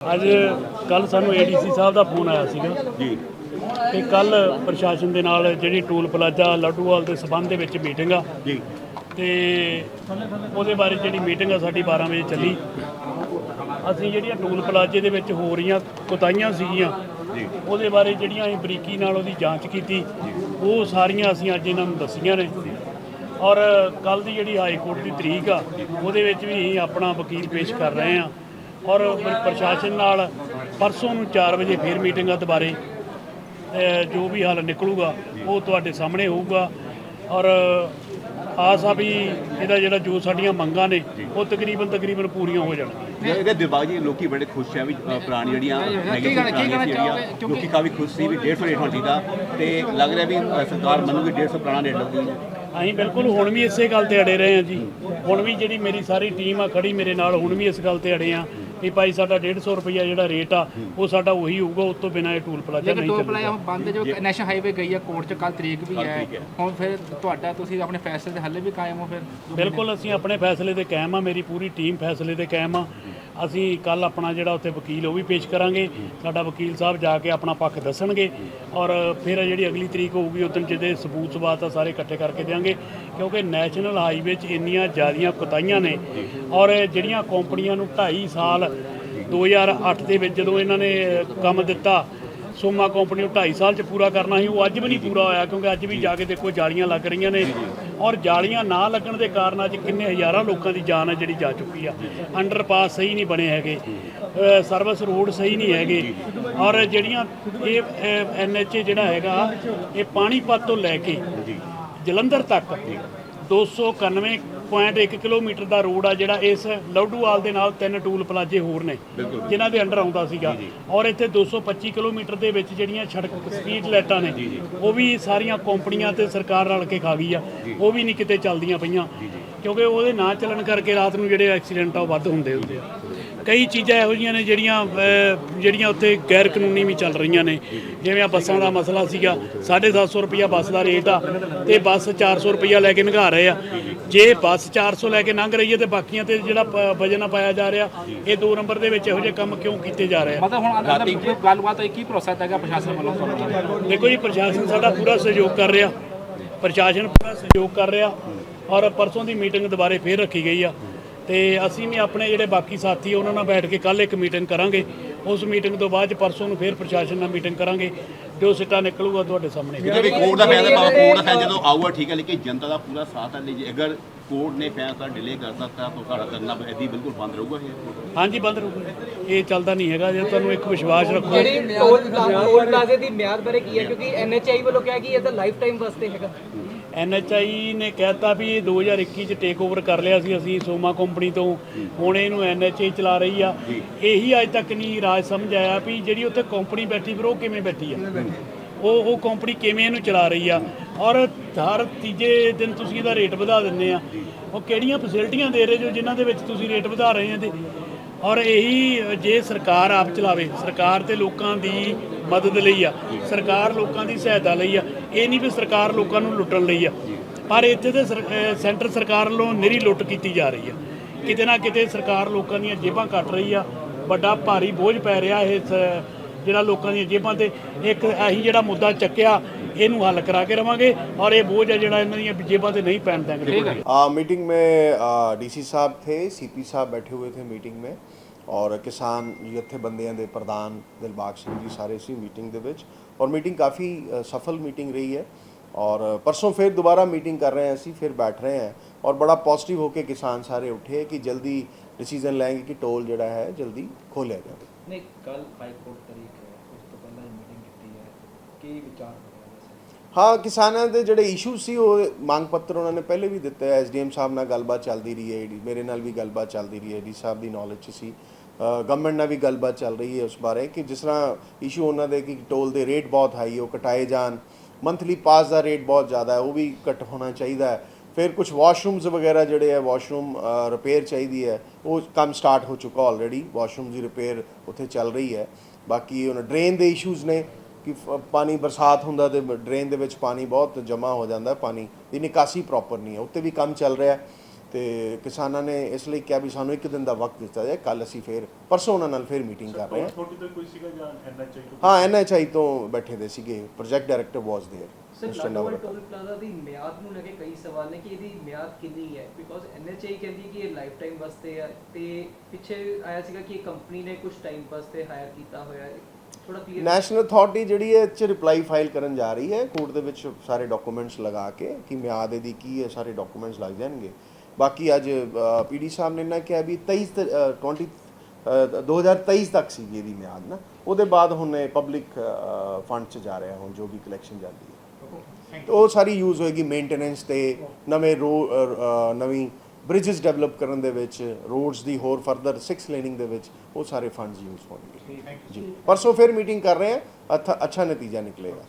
ਅੱਜ ਕੱਲ ਸਾਨੂੰ ਏਡੀਸੀ ਸਾਹਿਬ ਦਾ ਫੋਨ ਆਇਆ ਸੀਗਾ ਜੀ। ਕਿ ਕੱਲ ਪ੍ਰਸ਼ਾਸਨ ਦੇ ਨਾਲ ਜਿਹੜੀ ਟੂਲ ਪਲਾਜ਼ਾ ਲੱਡੂਵਾਲ ਦੇ ਸਬੰਧ ਦੇ ਵਿੱਚ ਮੀਟਿੰਗ ਆ। ਜੀ। ਤੇ ਉਹਦੇ ਬਾਰੇ ਜਿਹੜੀ ਮੀਟਿੰਗ ਆ ਸਾਡੀ 12 ਵਜੇ ਚੱਲੀ। ਅਸੀਂ ਜਿਹੜੀਆਂ ਟੂਲ ਪਲਾਜ਼ੇ ਦੇ ਵਿੱਚ ਹੋ ਰਹੀਆਂ ਕੁਤਾਈਆਂ ਸੀਗੀਆਂ ਜੀ। ਉਹਦੇ ਬਾਰੇ ਜਿਹੜੀਆਂ ਅਸੀਂ ਬਰੀਕੀ ਨਾਲ ਉਹਦੀ ਜਾਂਚ ਕੀਤੀ ਉਹ ਸਾਰੀਆਂ ਅਸੀਂ ਅੱਜ ਇਹਨਾਂ ਨੂੰ ਦੱਸੀਆਂ ਨੇ। ਔਰ ਕੱਲ ਦੀ ਜਿਹੜੀ ਹਾਈ ਕੋਰਟ ਦੀ ਤਰੀਕ ਆ ਉਹਦੇ ਵਿੱਚ ਵੀ ਅਸੀਂ ਆਪਣਾ ਵਕੀਲ ਪੇਸ਼ ਕਰ ਰਹੇ ਹਾਂ। ਔਰ ਪ੍ਰਸ਼ਾਸਨ ਨਾਲ ਪਰਸੋਂ ਨੂੰ 4 ਵਜੇ ਫੇਰ ਮੀਟਿੰਗ ਆ ਦੁਬਾਰੇ ਜੋ ਵੀ ਹੱਲ ਨਿਕਲੂਗਾ ਉਹ ਤੁਹਾਡੇ ਸਾਹਮਣੇ ਹੋਊਗਾ। ਔਰ ਆਸ ਆ ਵੀ ਇਹਦਾ ਜਿਹੜਾ ਜੋ ਸਾਡੀਆਂ ਮੰਗਾਂ ਨੇ ਉਹ ਤਕਰੀਬਨ ਤਕਰੀਬਨ ਪੂਰੀਆਂ ਹੋ ਜਾਣਗੀਆਂ ਇਹਦੇ ਦਿਮਾਗ ਜੀ ਲੋਕੀ ਬੜੇ ਖੁਸ਼ ਆ ਵੀ ਪੁਰਾਣੀ ਜਿਹੜੀਆਂ ਜਿਹੜੀਆਂ ਲੋਕੀ ਕਾਫੀ ਖੁਸ਼ ਸੀ ਵੀ 150 ਰੇਟ ਹੋਣ ਚਾਹੀਦਾ ਤੇ ਲੱਗ ਰਿਹਾ ਵੀ ਸਰਕਾਰ ਮੰਨੂਗੀ 150 ਪੁਰਾਣਾ ਰੇਟ ਲੱਗੂਗੀ ਅਸੀਂ ਬਿਲਕੁਲ ਹੁਣ ਵੀ ਇਸੇ ਗੱਲ ਤੇ ਅੜੇ ਰਹੇ ਹਾਂ ਜੀ। ਹੁਣ ਵੀ ਜਿਹੜੀ ਮੇਰੀ ਸਾਰੀ ਟੀਮ ਆ ਖੜੀ ਮੇਰੇ ਨਾਲ ਹੁਣ ਵੀ ਇਸ ਗੱਲ ਤੇ ਅੜੇ ਆ ਕਿ ਭਾਈ ਸਾਡਾ 150 ਰੁਪਈਆ ਜਿਹੜਾ ਰੇਟ ਆ ਉਹ ਸਾਡਾ ਉਹੀ ਹੋਊਗਾ ਉਸ ਤੋਂ ਬਿਨਾਂ ਇਹ ਟੂਲ ਪਲਾਜ਼ਾ ਨਹੀਂ ਟੋਲ ਪਲਾਜ਼ਾ ਬੰਦ ਜੋ ਨੈਸ਼ਨਲ ਹਾਈਵੇ ਗਈ ਹੈ ਕੋਰਟ ਚ ਕੱਲ ਤਰੀਕ ਵੀ ਹੈ। ਹੁਣ ਫਿਰ ਤੁਹਾਡਾ ਤੁਸੀਂ ਆਪਣੇ ਫੈਸਲੇ ਤੇ ਹੱਲੇ ਵੀ ਕਾਇਮ ਹੋ ਫਿਰ? ਬਿਲਕੁਲ ਅਸੀਂ ਆਪਣੇ ਫੈਸਲੇ ਤੇ ਕਾਇਮ ਆ ਮੇਰੀ ਪੂਰੀ ਟੀਮ ਫੈਸਲੇ ਤੇ ਕਾਇਮ ਆ। ਅਸੀਂ ਕੱਲ ਆਪਣਾ ਜਿਹੜਾ ਉੱਥੇ ਵਕੀਲ, ਉਹ ਵੀ ਪੇਸ਼ ਕਰਾਂਗੇ। ਸਾਡਾ ਵਕੀਲ ਸਾਹਿਬ ਜਾ ਕੇ ਆਪਣਾ ਪੱਖ ਦੱਸਣਗੇ ਔਰ ਫਿਰ ਜਿਹੜੀ ਅਗਲੀ ਤਰੀਕ ਹੋਊਗੀ ਉਦੋਂ ਜਿਹਦੇ ਸਬੂਤ ਸਬਾਤ ਆ, ਸਾਰੇ ਇਕੱਠੇ ਕਰਕੇ ਦੇਵਾਂਗੇ ਕਿਉਂਕਿ ਨੈਸ਼ਨਲ ਹਾਈਵੇ 'ਚ ਇੰਨੀਆਂ ਜ਼ਿਆਦੀਆਂ ਕੁਤਾਈਆਂ ਨੇ ਔਰ ਜਿਹੜੀਆਂ ਕੰਪਨੀਆਂ ਨੂੰ 2.5 ਸਾਲ 2008 ਦੇ ਵਿੱਚ ਜਦੋਂ ਇਹਨਾਂ ਨੇ ਕੰਮ ਦਿੱਤਾ ਸੋਮਾ ਕੰਪਨੀ ਨੂੰ 2.5 ਸਾਲ ਚ ਪੂਰਾ ਕਰਨਾ ਸੀ ਉਹ ਅੱਜ ਵੀ ਨਹੀਂ ਪੂਰਾ ਹੋਇਆ ਕਿਉਂਕਿ ਅੱਜ ਵੀ ਜਾ। ਕੇ ਦੇਖੋ ਜਾਲੀਆਂ ਲੱਗ ਰਹੀਆਂ ਨੇ ਔਰ ਜਾਲੀਆਂ ਨਾ ਲੱਗਣ ਦੇ ਕਾਰਨ ਅੱਜ ਕਿੰਨੇ ਹਜ਼ਾਰਾਂ ਲੋਕਾਂ ਦੀ ਜਾਨ ਹੈ ਜਿਹੜੀ ਜਾ ਚੁੱਕੀ ਆ। ਅੰਡਰਪਾਸ ਸਹੀ ਨਹੀਂ ਬਣੇ ਹੈਗੇ ਸਰਵਿਸ ਰੋਡ ਸਹੀ ਨਹੀਂ ਹੈਗੇ। ਔਰ ਜਿਹੜੀਆਂ ਇਹ ਐਨਐਚਏ ਜਿਹੜਾ ਹੈਗਾ ਇਹ ਪਾਣੀਪਤ ਤੋਂ ਲੈ ਕੇ ਜਲੰਧਰ ਤੱਕ 291.1 ਕਿਲੋਮੀਟਰ ਦਾ ਰੋਡ ਆ ਜਿਹੜਾ ਇਸ ਲੌਡੂਵਾਲ ਦੇ ਨਾਲ ਤਿੰਨ ਟੂਲ ਪਲਾਜੇ ਹੋਰ ਨੇ ਜਿਨ੍ਹਾਂ ਦੇ ਅੰਡਰ ਆਉਂਦਾ ਸੀਗਾ। ਔਰ ਇੱਥੇ 225 ਕਿਲੋਮੀਟਰ ਦੇ ਵਿੱਚ ਜਿਹੜੀਆਂ ਸੜਕ ਸਪੀਡ ਲਾਈਟਾਂ ਨੇ ਉਹ ਵੀ ਸਾਰੀਆਂ ਕੰਪਨੀਆਂ ਤੇ ਸਰਕਾਰ ਰਲ ਕੇ ਖਾ ਗਈ ਆ। ਉਹ ਵੀ ਨਹੀਂ ਕਿਤੇ ਚੱਲਦੀਆਂ ਪਈਆਂ ਕਿਉਂਕਿ ਉਹਦੇ ਨਾ ਚੱਲਣ ਕਰਕੇ ਰਾਤ ਨੂੰ ਜਿਹੜੇ ਐਕਸੀਡੈਂਟ ਆ ਉਹ ਵੱਧ ਹੁੰਦੇ ਹੁੰਦੇ ਆ। ਕਈ ਚੀਜ਼ਾਂ ਇਹੋ ਜਿਹੀਆਂ ਨੇ ਜਿਹੜੀਆਂ ਜਿਹੜੀਆਂ ਉੱਥੇ ਗੈਰ ਕਾਨੂੰਨੀ ਵੀ ਚੱਲ ਰਹੀਆਂ ਨੇ। ਜਿਵੇਂ ਆ ਬੱਸਾਂ ਦਾ ਮਸਲਾ ਸੀਗਾ 750 ਰੁਪਿਆ ਬੱਸ ਦਾ ਰੇਟ ਆ ਤੇ ਬੱਸ 400 ਰੁਪਿਆ ਲੈ ਕੇ ਨਿਘਾ ਰਹੇ ਆ। ਜੇ ਬੱਸ 400 ਲੈ ਕੇ ਲੰਘ ਰਹੀ ਹੈ ਤੇ ਬਾਕੀਆਂ ਤੇ ਜਿਹੜਾ ਪ- ਵਜਨ ਪਾਇਆ ਜਾ ਰਿਹਾ ਇਹ ਦੋ ਨੰਬਰ ਦੇ ਵਿੱਚ ਇਹੋ ਜਿਹੇ ਕੰਮ ਕਿਉਂ ਕੀਤੇ ਜਾ ਰਹੇ ਆ? ਮਤਲਬ ਹੁਣ ਕੋਈ ਗੱਲਬਾਤ ਹੋਈ ਕੀ ਭਰੋਸਾ ਹੈਗਾ ਪ੍ਰਸ਼ਾਸਨ ਵੱਲੋਂ ਤੁਹਾਨੂੰ ਦੇਖੋ ਜੀ ਪ੍ਰਸ਼ਾਸਨ ਸਾਡਾ ਪੂਰਾ ਸਹਿਯੋਗ ਕਰ ਰਿਹਾ। ਪ੍ਰਸ਼ਾਸਨ ਪੂਰਾ ਸਹਿਯੋਗ ਕਰ ਰਿਹਾ ਔਰ ਪਰਸੋਂ ਦੀ ਮੀਟਿੰਗ ਦੁਬਾਰੇ ਫੇਰ ਰੱਖੀ ਗਈ ਆ। ਤੇ ਅਸੀਂ ਵੀ ਆਪਣੇ ਜਿਹੜੇ ਬਾਕੀ ਸਾਥੀ ਆ, ਉਹਨਾਂ ਨਾਲ ਬੈਠ ਕੇ ਕੱਲ ਇੱਕ ਮੀਟਿੰਗ ਕਰਾਂਗੇ। ਉਸ ਮੀਟਿੰਗ ਤੋਂ ਬਾਅਦ ਪਰਸੋਂ ਨੂੰ ਫੇਰ ਪ੍ਰਸ਼ਾਸਨ ਨਾਲ ਮੀਟਿੰਗ ਕਰਾਂਗੇ। ਜੋ ਸਿੱਟਾ ਨਿਕਲੂਗਾ ਤੁਹਾਡੇ ਸਾਹਮਣੇ। ਕਿਤੇ ਵੀ ਕੋਰਟ ਦਾ ਫੈਸਲਾ ਭਾਵੇਂ ਕੋਰਟ ਦਾ ਫੈਸਲਾ ਜਦੋਂ ਆਊਗਾ ਠੀਕ ਹੈ ਲੇਕਿਨ ਜਨਤਾ ਦਾ ਪੂਰਾ ਸਾਥ ਹੈ ਲਈ ਅਗਰ ਕੋਰਟ ਨੇ ਫੈਸਲਾ ਡਿਲੇ ਕਰਤਾ ਤਾਂ ਤੁਹਾਡਾ ਕਰਨਾ ਐਦੀ ਬਿਲਕੁਲ ਬੰਦ ਰਹੂਗਾ ਇਹ। ਹਾਂਜੀ ਬੰਦ ਰਹੂਗਾ ਇਹ ਚੱਲਦਾ ਨਹੀਂ ਹੈਗਾ ਜੇ ਤੁਹਾਨੂੰ ਇੱਕ ਵਿਸ਼ਵਾਸ ਰੱਖੋ। ਜਿਹੜੀ ਟੋਲ ਟੋਲ ਪਲਾਜ਼ੇ ਦੀ ਮਿਆਦ ਬਾਰੇ ਕੀ ਹੈ? ਕਿਉਂਕਿ ਐਨਐਚਆਈ ਵੱਲੋਂ ਕਿਹਾ ਕਿ ਇਹ ਤਾਂ ਲਾਈਫ ਟਾਈਮ ਵਾਸਤੇ ਹੈਗਾ। ਐਨਐਚਆਈ ਨੇ ਕਹਿਤਾ ਵੀ ਇਹ 2021 ਚ ਟੇਕ ਓਵਰ ਕਰ ਲਿਆ ਸੀ ਅਸੀਂ ਸੋਮਾ ਕੰਪਨੀ ਤੋਂ। ਹੁਣ ਇਹਨੂੰ ਐਨਐਚਆਈ ਚਲਾ ਰਹੀ ਆ। ਇਹੀ ਅੱਜ ਤੱਕ ਨਹੀਂ ਰਾਜ ਸਮਝ ਆਇਆ ਵੀ ਜਿਹੜੀ ਉੱਥੇ ਕੰਪਨੀ ਬੈਠੀ ਫਿਰ ਉਹ ਕਿਵੇਂ ਬੈਠੀ ਆ। ਉਹ ਉਹ ਕੰਪਨੀ ਕਿਵੇਂ ਇਹਨੂੰ ਚਲਾ ਰਹੀ ਆ। ਔਰ ਹਰ ਤੀਜੇ ਦਿਨ ਤੁਸੀਂ ਇਹਦਾ ਰੇਟ ਵਧਾ ਦਿੰਦੇ ਆ। ਉਹ ਕਿਹੜੀਆਂ ਫੈਸਿਲਿਟੀਆਂ ਦੇ ਰਹੇ ਜੋ ਜਿਨ੍ਹਾਂ ਦੇ ਵਿੱਚ ਤੁਸੀਂ ਰੇਟ ਵਧਾ ਰਹੇ ਆ ਤੇ ਔਰ ਇਹੀ ਜੇ ਸਰਕਾਰ ਆਪ ਚਲਾਵੇ, ਸਰਕਾਰ ਤੇ ਲੋਕਾਂ ਦੀ ਮਦਦ ਲਈ ਆ, ਸਰਕਾਰ ਲੋਕਾਂ ਦੀ ਸਹਾਇਤਾ ਲਈ ਆ, ਇਹ ਨਹੀਂ ਵੀ ਸਰਕਾਰ ਲੋਕਾਂ ਨੂੰ ਲੁੱਟਣ ਲਈ ਆ। ਪਰ ਇੱਥੇ ਤੇ ਸਰ- ਸੈਂਟਰ ਸਰਕਾਰ ਵੱਲੋਂ ਨਿਰੀ ਲੁੱਟ ਕੀਤੀ ਜਾ ਰਹੀ ਆ। ਕਿਤੇ ਨਾ ਕਿਤੇ ਸਰਕਾਰ ਲੋਕਾਂ ਦੀਆਂ ਜੇਬਾਂ ਕੱਟ ਰਹੀ ਆ, ਵੱਡਾ ਭਾਰੀ ਬੋਝ ਪੈ ਰਿਹਾ ਇਹ ਸ- ਜਿਹੜਾ ਲੋਕਾਂ ਦੀਆਂ ਜੇਬਾਂ ਤੇ, ਇੱਕ ਅਸੀਂ ਜਿਹੜਾ ਮੁੱਦਾ ਚੱਕਿਆ ਇਹਨੂੰ ਹੱਲ ਕਰਾ ਕੇ ਰਵਾਂਗੇ ਔਰ ਇਹ ਬੋਝ ਆ ਜਿਹੜਾ ਇਹਨਾਂ ਦੀਆਂ ਜੇਬਾਂ ਤੇ ਨਹੀਂ ਪੈਣ ਦੇਣਗੇ आ, मीटिंग में डीसी साहब थे सीपी साहब बैठे हुए थे मीटिंग में ਔਰ ਕਿਸਾਨ ਜਥੇਬੰਦੀਆਂ ਦੇ ਪ੍ਰਧਾਨ ਦਿਲਬਾਗ ਸਿੰਘ ਜੀ ਸਾਰੇ ਸੀ ਮੀਟਿੰਗ ਦੇ ਵਿੱਚ ਔਰ ਮੀਟਿੰਗ ਕਾਫੀ ਅ, ਸਫਲ ਮੀਟਿੰਗ ਰਹੀ ਹੈ ਔਰ ਪਰਸੋਂ ਫਿਰ ਦੁਬਾਰਾ ਮੀਟਿੰਗ ਕਰ ਰਹੇ ਹਾਂ ਅਸੀਂ ਫਿਰ ਬੈਠ ਰਹੇ ਹਾਂ ਔਰ ਬੜਾ ਪੋਜ਼ਿਟਿਵ ਹੋ ਕੇ ਕਿਸਾਨ ਸਾਰੇ ਉੱਠੇ ਕਿ ਜਲਦੀ ਡਿਸੀਜਨ ਲੈਣਗੇ ਕਿ ਟੋਲ ਜਿਹੜਾ ਹੈ ਜਲਦੀ ਖੋਲਿਆ ਜਾਵੇ ਨਹੀਂ ਕੱਲ ਹਾਈ ਕੋਰਟ ਤਰੀਕ ਹੈ ਉਸ ਤੋਂ ਪਹਿਲਾਂ ਹੀ ਮੀਟਿੰਗ ਕੀਤੀ ਹੈ ਕੀ ਵਿਚਾਰ ਹੋਇਆ ਵੈਸੇ ਹਾਂ, ਕਿਸਾਨਾਂ ਦੇ ਜਿਹੜੇ ਇਸ਼ੂ ਸੀ, ਉਹ ਮੰਗ ਪੱਤਰ ਉਹਨਾਂ ਨੇ ਪਹਿਲੇ ਵੀ ਦਿੱਤੇ ਹੈ ਐਸਡੀਐਮ ਸਾਹਿਬ ਨਾਲ ਗੱਲਬਾਤ ਚੱਲਦੀ ਰਹੀ ਹੈ ਡੀ ਮੇਰੇ ਨਾਲ ਵੀ ਗੱਲਬਾਤ ਚੱਲਦੀ ਰਹੀ ਹੈ। ਡੀ ਸਾਹਿਬ ਦੀ ਨੌਲੇਜ 'ਚ ਸੀ। ਗਵਰਨਮੈਂਟ ਨਾਲ ਵੀ ਗੱਲਬਾਤ ਚੱਲ ਰਹੀ ਹੈ ਉਸ ਬਾਰੇ ਕਿ ਜਿਸ ਤਰ੍ਹਾਂ ਇਸ਼ੂ ਉਹਨਾਂ ਦੇ ਕਿ ਟੋਲ ਦੇ ਰੇਟ ਬਹੁਤ ਹਾਈ ਉਹ ਕਟਾਏ ਜਾਣ। ਮੰਥਲੀ ਪਾਸ ਦਾ ਰੇਟ ਬਹੁਤ ਜ਼ਿਆਦਾ ਹੈ, ਉਹ ਵੀ ਘੱਟ ਹੋਣਾ ਚਾਹੀਦਾ ਹੈ। ਫਿਰ ਕੁਝ ਵਾਸ਼ਰੂਮਸ ਵਗੈਰਾ ਜਿਹੜੇ ਹੈ ਵਾਸ਼ਰੂਮ ਰਿਪੇਅਰ ਚਾਹੀਦੀ ਹੈ, ਉਹ ਕੰਮ ਸਟਾਰਟ ਹੋ ਚੁੱਕਾ ਆਲਰੇਡੀ ਵਾਸ਼ਰੂਮ ਦੀ ਰਿਪੇਅਰ ਉੱਥੇ ਚੱਲ ਰਹੀ ਹੈ। ਬਾਕੀ ਉਹਨਾਂ ਡਰੇਨ ਦੇ ਇਸ਼ੂਜ਼ ਨੇ ਕਿ ਪਾਣੀ ਬਰਸਾਤ ਹੁੰਦਾ ਤੇ ਡਰੇਨ ਦੇ ਵਿੱਚ ਪਾਣੀ ਬਹੁਤ ਜਮ੍ਹਾਂ ਹੋ ਜਾਂਦਾ ਪਾਣੀ ਦੀ ਨਿਕਾਸੀ ਪ੍ਰੋਪਰ ਨਹੀਂ ਹੈ। ਉੱਤੇ ਵੀ ਕੰਮ ਚੱਲ ਰਿਹਾ ਤੇ ਕਿਸਾਨਾਂ ਨੇ ਇਸ ਲਈ ਕਿਹਾ ਵੀ ਸਾਨੂੰ ਇੱਕ ਦਿਨ ਦਾ ਵਕਤ ਦਿੱਤਾ ਜਾਏ ਕੱਲ ਅਸੀਂ ਫੇਰ ਪਰਸੋਂ ਉਹਨਾਂ ਨਾਲ ਫਿਰ ਮੀਟਿੰਗ ਕਰ ਰਹੇ ਹਾਂ। ਛੋਟੀ ਤੋਂ ਕੋਈ ਸੀਗਾ ਜਾਂ ਐਨਐਚਆਈ ਤੋਂ? ਹਾਂ ਐਨਐਚਆਈ ਤੋਂ ਬੈਠੇ ਦੇ ਸੀਗੇ project director was there sir Ladhowal toll plaza ਦੀ ਮਿਆਦ ਨੂੰ ਲੈ ਕੇ ਕਈ ਸਵਾਲ ਨੇ ਕਿ ਇਹਦੀ ਮਿਆਦ ਕਿੰਨੀ ਹੈ? ਬਿਕੋਜ਼ ਐਨਐਚਆਈ ਕਹਿੰਦੀ ਕਿ ਇਹ ਲਾਈਫ ਟਾਈਮ ਵਾਸਤੇ ਹੈ ਤੇ ਪਿੱਛੇ ਆਇਆ ਸੀਗਾ ਕਿ ਕੰਪਨੀ ਨੇ ਕੁਝ ਟਾਈਮ ਵਾਸਤੇ ਹਾਇਰ ਕੀਤਾ ਹੋਇਆ ਹੈ। ਨੈਸ਼ਨਲ ਅਥਾਰਟੀ ਜਿਹੜੀ ਹੈ ਇਹ 'ਚ ਰਿਪਲਾਈ ਫਾਈਲ ਕਰਨ ਜਾ ਰਹੀ ਹੈ। ਕੋਰਟ ਦੇ ਵਿੱਚ ਸਾਰੇ ਡਾਕੂਮੈਂਟਸ ਲਗਾ ਕੇ ਕਿ ਮਿਆਦ ਇਹਦੀ ਕੀ ਹੈ ਸਾਰੇ ਡਾਕੂਮੈਂਟਸ ਲੱਗ ਜਾਣਗੇ। ਬਾਕੀ ਅੱਜ ਪੀਡੀ ਸਾਹਿਬ ਨੇ ਨਾ ਕਿਹਾ ਵੀ 23 ਤ- ਅ, 20 ਅ, 2023 ਤੱਕ ਸੀ ਇਹਦੀ ਮਿਆਦ ਨਾ। ਉਹਦੇ ਬਾਅਦ ਹੁਣ ਇਹ ਪਬਲਿਕ ਫੰਡ ਚ ਜਾ ਰਿਹਾ ਹੁਣ ਜੋ ਵੀ ਕਲੈਕਸ਼ਨ ਜਾਂਦੀ ਹੈ। ਉਹ ਸਾਰੀ ਯੂਜ਼ ਹੋਏਗੀ ਮੇਨਟੇਨੈਂਸ ਤੇ ਨਵੇਂ ਰੋ ਨਵੀਂ ਬ੍ਰਿਜਸ ਡਿਵੈਲਪ ਕਰਨ ਦੇ ਵਿੱਚ ਰੋਡਸ ਦੀ ਹੋਰ ਫਰਦਰ 6 ਲੇਨਿੰਗ ਦੇ ਵਿੱਚ ਉਹ ਸਾਰੇ ਫੰਡਸ ਯੂਜ਼ ਹੋਣਗੇ। ਜੀ। ਪਰਸੋਂ ਫਿਰ ਮੀਟਿੰਗ ਕਰ ਰਹੇ ਅੱਛਾ ਅੱਛਾ ਨਤੀਜਾ ਨਿਕਲੇਗਾ।